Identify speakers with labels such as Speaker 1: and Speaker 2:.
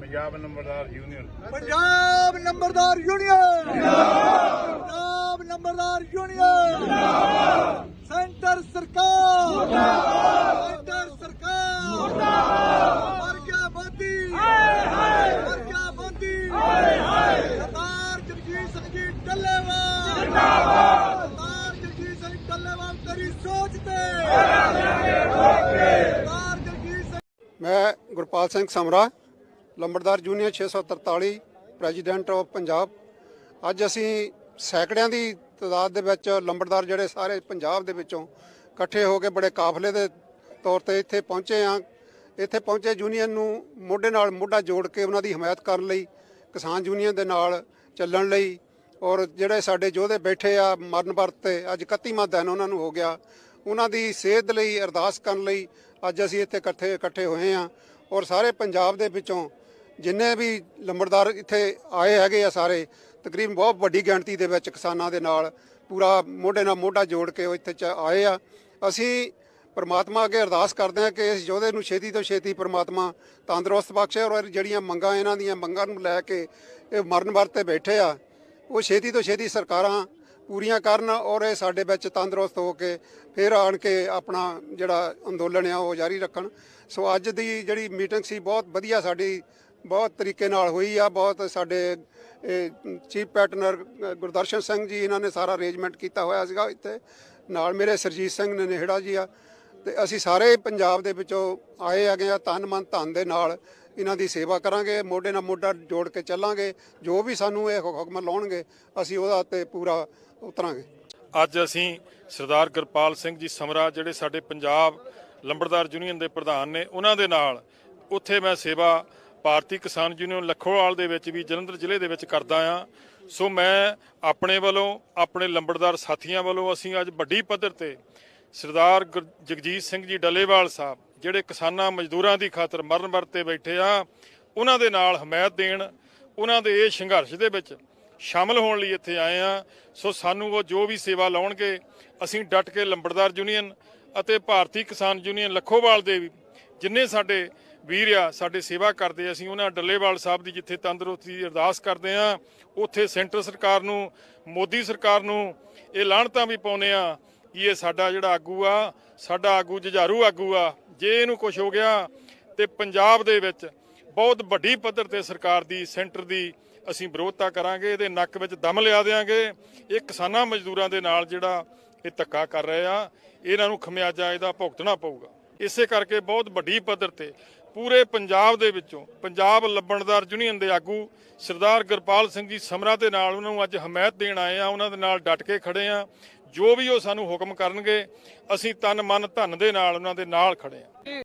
Speaker 1: ਪੰਜਾਬ ਨੰਬਰਦਾਰ ਯੂਨੀਅਨ।
Speaker 2: ਪੰਜਾਬ ਨੰਬਰਦਾਰ ਯੂਨੀਅਨ। ਪੰਜਾਬ ਨੰਬਰਦਾਰ ਯੂਨੀਅਨ। ਸੈਂਟਰ ਸਰਕਾਰ। ਸੈਂਟਰ ਸਰਕਾਰ ਮਰ ਗਿਆ ਮੋਦੀ ਮਰ ਗਿਆ ਮੋਦੀ ਸਰਦਾਰ ਜਗਜੀਤ ਸਿੰਘ ਜੀ ਡੱਲੇਵਾਲ ਸਰਦਾਰ ਜਗਜੀਤ ਸਿੰਘ ਡੱਲੇਵਾਲ ਤੇਰੀ ਸੋਚ ਤੇ ਸਰਦਾਰ ਜਗਜੀਤ ਸਿੰਘ
Speaker 3: ਮੈਂ ਸਿੰਘ ਸਮਰਾ, ਲੰਬੜਦਾਰ ਜੂਨੀਅਰ 643 ਪ੍ਰੈਜ਼ੀਡੈਂਟ ਆਫ ਪੰਜਾਬ। ਅੱਜ ਅਸੀਂ ਸੈਂਕੜਿਆਂ ਦੀ ਤਾਦਾਦ ਦੇ ਵਿੱਚ ਲੰਬੜਦਾਰ ਜਿਹੜੇ ਸਾਰੇ ਪੰਜਾਬ ਦੇ ਵਿੱਚੋਂ ਇਕੱਠੇ ਹੋ ਕੇ ਬੜੇ ਕਾਫਲੇ ਦੇ ਤੌਰ ਤੇ ਇੱਥੇ ਪਹੁੰਚੇ ਆ ਇੱਥੇ ਪਹੁੰਚੇ ਯੂਨੀਅਨ ਨੂੰ ਮੋਢੇ ਨਾਲ ਮੋਢਾ ਜੋੜ ਕੇ ਉਹਨਾਂ ਦੀ ਹਮਾਇਤ ਕਰਨ ਲਈ, ਕਿਸਾਨ ਯੂਨੀਅਨ ਦੇ ਨਾਲ ਚੱਲਣ ਲਈ ਔਰ ਜਿਹੜੇ ਸਾਡੇ ਯੋਧੇ ਬੈਠੇ ਆ ਮਰਨ ਵਰਤ ਤੇ, ਅੱਜ 31ਵਾਂ ਦਿਨ ਉਹਨਾਂ ਨੂੰ ਹੋ ਗਿਆ। ਉਹਨਾਂ ਦੀ ਸਿਹਤ ਲਈ ਅਰਦਾਸ ਕਰਨ ਲਈ ਅੱਜ ਅਸੀਂ ਇੱਥੇ ਇਕੱਠੇ ਇਕੱਠੇ ਹੋਏ ਆ ਔਰ ਸਾਰੇ ਪੰਜਾਬ ਦੇ ਵਿੱਚੋਂ ਜਿੰਨੇ ਵੀ ਲੰਬੜਦਾਰ ਇੱਥੇ ਆਏ ਹੈਗੇ ਆ ਸਾਰੇ, ਤਕਰੀਬਨ ਬਹੁਤ ਵੱਡੀ ਗਿਣਤੀ ਦੇ ਵਿੱਚ ਕਿਸਾਨਾਂ ਦੇ ਨਾਲ ਪੂਰਾ ਮੋਢੇ ਨਾਲ ਮੋਢਾ ਜੋੜ ਕੇ ਉਹ ਇੱਥੇ ਚ ਆਏ ਆ। ਅਸੀਂ ਪਰਮਾਤਮਾ ਅੱਗੇ ਅਰਦਾਸ ਕਰਦੇ ਹਾਂ ਕਿ ਇਸ ਯੋਧੇ ਨੂੰ ਛੇਤੀ ਤੋਂ ਛੇਤੀ ਪਰਮਾਤਮਾ ਤੰਦਰੁਸਤ ਬਖਸ਼ੇ ਔਰ ਜਿਹੜੀਆਂ ਮੰਗਾਂ ਇਹਨਾਂ ਦੀਆਂ ਮੰਗਾਂ ਨੂੰ ਲੈ ਕੇ ਇਹ ਮਰਨ ਵਰਤੇ ਬੈਠੇ ਆ, ਉਹ ਛੇਤੀ ਤੋਂ ਛੇਤੀ ਸਰਕਾਰਾਂ ਪੂਰੀਆਂ ਕਰਨ ਔਰ ਇਹ ਸਾਡੇ ਵਿੱਚ ਤੰਦਰੁਸਤ ਹੋ ਕੇ ਫਿਰ ਆਣ ਕੇ ਆਪਣਾ ਜਿਹੜਾ ਅੰਦੋਲਨ ਆ ਉਹ ਜਾਰੀ ਰੱਖਣ। ਸੋ ਅੱਜ ਦੀ ਜਿਹੜੀ ਮੀਟਿੰਗ ਸੀ ਬਹੁਤ ਵਧੀਆ ਸਾਡੀ, ਬਹੁਤ ਤਰੀਕੇ ਨਾਲ ਹੋਈ ਆ, ਬਹੁਤ ਸਾਡੇ ਚੀਫ ਪੈਟਨਰ ਗੁਰਦਰਸ਼ਨ ਸਿੰਘ ਜੀ ਇਹਨਾਂ ਨੇ ਸਾਰਾ ਅਰੇਂਜਮੈਂਟ ਕੀਤਾ ਹੋਇਆ ਸੀਗਾ ਇੱਥੇ। ਨਾਲ ਮੇਰੇ ਸਰਜੀਤ ਸਿੰਘ ਨੇ ਨੇਹੜਾ ਜੀ ਆ। ਤੇ ਅਸੀਂ ਸਾਰੇ ਪੰਜਾਬ ਦੇ ਵਿੱਚੋਂ ਆਏ ਹੈਗੇ ਆ ਤਨ ਮਨ ਧਨ ਦੇ ਨਾਲ। ਇਹਨਾਂ ਦੀ ਸੇਵਾ ਕਰਾਂਗੇ, ਮੋਢੇ ਨਾਲ ਮੋਢਾ ਜੋੜ ਕੇ ਚੱਲਾਂਗੇ। ਜੋ ਵੀ ਸਾਨੂੰ ਇਹ ਹੁਕਮ ਲਾਉਣਗੇ, ਅਸੀਂ ਉਹਦਾ ਤੇ ਪੂਰਾ ਉਤਰਾਂਗੇ।
Speaker 4: ਅੱਜ ਅਸੀਂ ਸਰਦਾਰ ਗੁਰਪਾਲ ਸਿੰਘ ਜੀ ਸਮਰਾ, ਜਿਹੜੇ ਸਾਡੇ ਪੰਜਾਬ ਲੰਬੜਦਾਰ ਯੂਨੀਅਨ ਦੇ ਪ੍ਰਧਾਨ ਨੇ, ਉਹਨਾਂ ਦੇ ਨਾਲ ਉੱਥੇ ਮੈਂ ਸੇਵਾ ਭਾਰਤੀ ਕਿਸਾਨ ਯੂਨੀਅਨ ਲੱਖੋਵਾਲ ਦੇ ਵਿੱਚ ਵੀ, ਜਲੰਧਰ ਜ਼ਿਲ੍ਹੇ ਦੇ ਵਿੱਚ ਕਰਦਾ ਆ ਸੋ ਮੈਂ ਆਪਣੇ ਵੱਲੋਂ, ਆਪਣੇ ਲੰਬੜਦਾਰ ਸਾਥੀਆਂ ਵੱਲੋਂ ਅਸੀਂ ਅੱਜ ਵੱਡੀ ਪੱਧਰ ਤੇ ਸਰਦਾਰ ਗੁਰ- ਜਗਜੀਤ ਸਿੰਘ ਜੀ ਡੱਲੇਵਾਲ ਸਾਹਿਬ, ਜਿਹੜੇ ਕਿਸਾਨਾਂ ਮਜ਼ਦੂਰਾਂ ਦੀ ਖਾਤਰ ਮਰਨ ਵਰਤੇ ਬੈਠੇ ਆ, ਉਹਨਾਂ ਦੇ ਨਾਲ ਹਮਾਇਤ ਦੇਣ, ਉਹਨਾਂ ਦੇ ਇਹ ਸੰਘਰਸ਼ ਦੇ ਵਿੱਚ ਸ਼ਾਮਲ ਹੋਣ ਲਈ ਇੱਥੇ ਆਏ ਆ। ਸੋ ਸਾਨੂੰ ਉਹ ਜੋ ਵੀ ਸੇਵਾ ਲਾਉਣਗੇ, ਅਸੀਂ ਡਟ ਕੇ ਲੰਬੜਦਾਰ ਯੂਨੀਅਨ ਅਤੇ ਭਾਰਤੀ ਕਿਸਾਨ ਯੂਨੀਅਨ ਲੱਖੋਵਾਲ ਦੇ ਵੀ, ਜਿੰਨੇ ਸਾਡੇ ਵੀਰ ਆ, ਸਾਡੇ ਸੇਵਾ ਕਰਦੇ ਅਸੀਂ ਉਹਨਾਂ ਡੱਲੇਵਾਲ ਸਾਹਿਬ ਦੀ ਜਿੱਥੇ ਤੰਦਰੁਸਤੀ ਦੀ ਅਰਦਾਸ ਕਰਦੇ ਆ, ਉੱਥੇ ਸੈਂਟਰ ਸਰਕਾਰ ਨੂੰ, ਮੋਦੀ ਸਰਕਾਰ ਨੂੰ ਇਹ ਲਾਹਣਤਾਂ ਵੀ ਪਾਉਨੇ ਆ ਕਿ ਇਹ ਸਾਡਾ ਜਿਹੜਾ ਆਗੂ ਆ, ਸਾਡਾ ਆਗੂ ਜੁਝਾਰੂ ਆਗੂ ਆ, ਜੇ ਇਹਨੂੰ ਕੁਝ ਹੋ ਗਿਆ ਤੇ ਪੰਜਾਬ ਦੇ ਵਿੱਚ ਬਹੁਤ ਵੱਡੀ ਪੱਧਰ ਤੇ ਸਰਕਾਰ ਦੀ, ਸੈਂਟਰ ਦੀ ਅਸੀਂ ਵਿਰੋਧਤਾ ਕਰਾਂਗੇ, ਇਹਦੇ ਨੱਕ ਵਿੱਚ ਦਮ ਲਿਆ ਦੇਾਂਗੇ ਇਹ ਕਿਸਾਨਾਂ ਮਜ਼ਦੂਰਾਂ ਦੇ ਨਾਲ ਜਿਹੜਾ ਇਹ ਧੱਕਾ ਕਰ ਰਹੇ ਆ, ਇਹਨਾਂ ਨੂੰ ਖਮਿਆਜਾ ਇਹਦਾ ਭੁਗਤਣਾ ਪਊਗਾ। ਇਸੇ ਕਰਕੇ ਬਹੁਤ ਵੱਡੀ ਪੱਧਰ ਤੇ ਪੂਰੇ ਪੰਜਾਬ ਦੇ ਵਿੱਚੋਂ ਪੰਜਾਬ ਲੱਭਣਦਾਰ ਯੂਨੀਅਨ ਦੇ ਆਗੂ ਸਰਦਾਰ ਗੁਰਪਾਲ ਸਿੰਘ ਜੀ ਸਮਰਾ ਦੇ ਨਾਲ ਉਹਨਾਂ ਨੂੰ ਅੱਜ ਹਮਾਇਤ ਦੇਣ ਆਏ ਆ, ਉਹਨਾਂ ਦੇ ਨਾਲ ਡਟ ਕੇ ਖੜੇ ਆ। ਜੋ ਵੀ ਉਹ ਸਾਨੂੰ ਹੁਕਮ ਕਰਨਗੇ, ਅਸੀਂ ਤਨ ਮਨ ਧਨ ਦੇ ਨਾਲ ਉਹਨਾਂ ਦੇ ਨਾਲ ਖੜੇ ਹਾਂ।